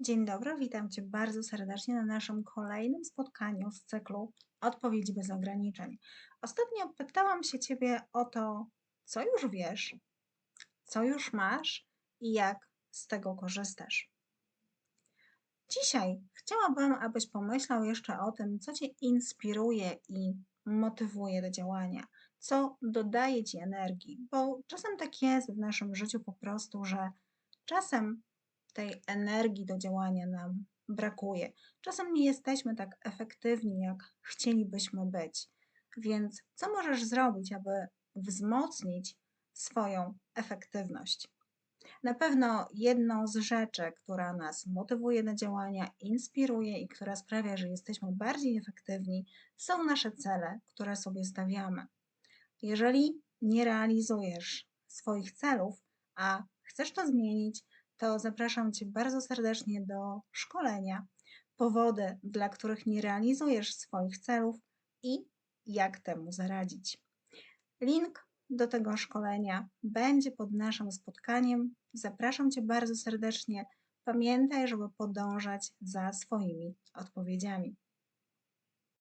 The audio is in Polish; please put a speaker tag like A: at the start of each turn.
A: Dzień dobry, witam Cię bardzo serdecznie na naszym kolejnym spotkaniu z cyklu Odpowiedzi bez ograniczeń. Ostatnio pytałam się Ciebie o to, co już wiesz, co już masz i jak z tego korzystasz. Dzisiaj chciałabym, abyś pomyślał jeszcze o tym, co Cię inspiruje i motywuje do działania, co dodaje Ci energii, bo czasem tak jest w naszym życiu po prostu, że czasem tej energii do działania nam brakuje. Czasem nie jesteśmy tak efektywni, jak chcielibyśmy być. Więc co możesz zrobić, aby wzmocnić swoją efektywność? Na pewno jedną z rzeczy, która nas motywuje do działania, inspiruje i która sprawia, że jesteśmy bardziej efektywni, są nasze cele, które sobie stawiamy. Jeżeli nie realizujesz swoich celów, a chcesz to zmienić, to zapraszam Cię bardzo serdecznie do szkolenia. Powody, dla których nie realizujesz swoich celów i jak temu zaradzić. Link do tego szkolenia będzie pod naszym spotkaniem. Zapraszam Cię bardzo serdecznie. Pamiętaj, żeby podążać za swoimi odpowiedziami.